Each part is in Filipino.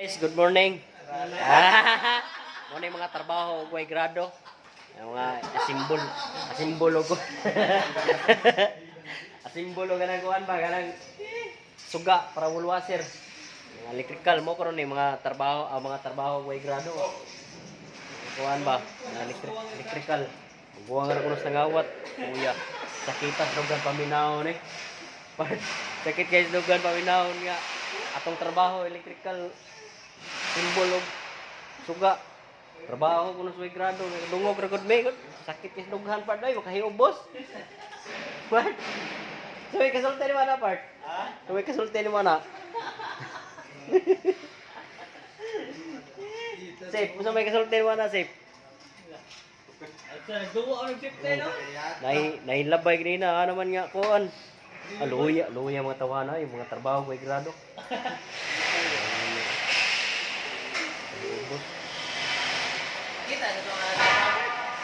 Guys, good morning. Muna yung mga trabaho ug way grado. Yung mga asimbol, asimbol ko. asimbol og ganang kuan ba ganang suga para wulwaser. Mga electrical mo karon ni mga trabaho, ang mga trabaho way grado. Kuan ba? Mga electric, electrical. Buwang ra kuno sa ngawat. Kuya, sakitas dugan paminaw ni. Sakit guys dugan paminaw nga atong trabaho electrical simbol og suga trabaho kuno sa grado dungog ra gud may sakit is dughan pa day makahiubos what Suwi kasulti ni mana part? Ha? Suwi kasulti ni mana? Safe, musa may kasulti ni mana safe? Nahi nahilabay gini na ano man nga kuan. Aluya, aluya mga tawana, yung mga trabaho ko grado. Kita na ito.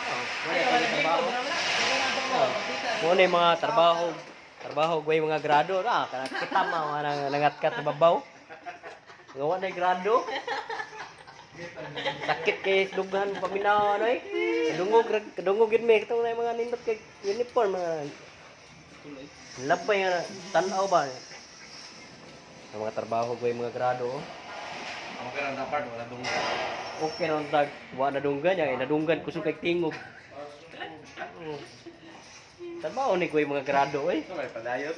Oh, wala pa yung trabaho. Muna yung mga trabaho. Trabaho ko yung mga grado. Ah, kita mga nang nangatkat na babaw. Gawa na yung grado. Sakit kay lugan paminaw ano eh. Kadungog kadungog katong na yung mga nindot kay uniform mga labay nga tanaw ba. Ang mga trabaho ko yung mga grado. oh. Ang kaya na part, wala dong Okay na tag wa na dunggan ya, nadunggan ko kay tingog. Trabaho ni ko yung mga grado eh. Ito may padayon.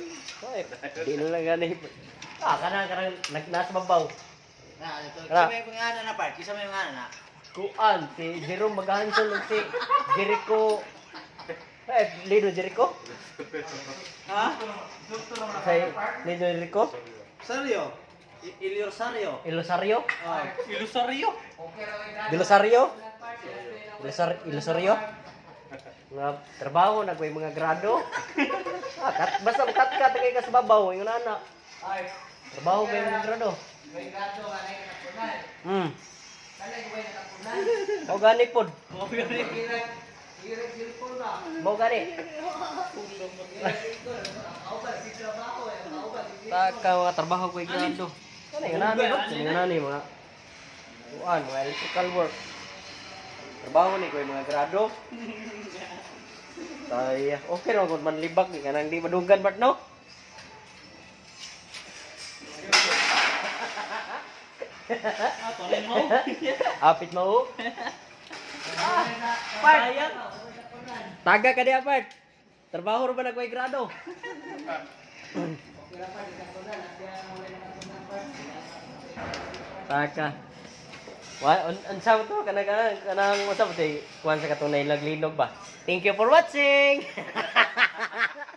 Ay, di na lang gani. Ah, kanang kanang nagnasa babaw. Na, ito. Ra. Isa may pangana na part. Isa may pangana na. Kuan si Jerome Magahanson si Jericho. Eh, Lido Jericho? Ha? Say Lido Jericho? Sario. Ilio Sario. Ilosario? Oh. Ilusario? Dilosario? Ilosar Ilosario? Nga trabaho na ko'y mga grado. ah, kat, basta kat kat kay ka sa babaw, yung nana. Trabaho ko'y mga grado. Hmm. Mau gani pod. Mau gani. Taka mga trabaho ko grado. Yung nani ba? Ano yung nani mga kuan, mga electrical work. Trabaho ni ko yung mga grado. Tay, okay ra kung manlibak ni kanang di madugan bat no? Ah, tuloy mo. Apit mo. Ah. Taga ka di apart. Trabaho ba nagway grado? Taga. Wa un unsa mo to kana kana kanang unsa mo tay kuan sa katunay laglinog ba? Thank you for watching.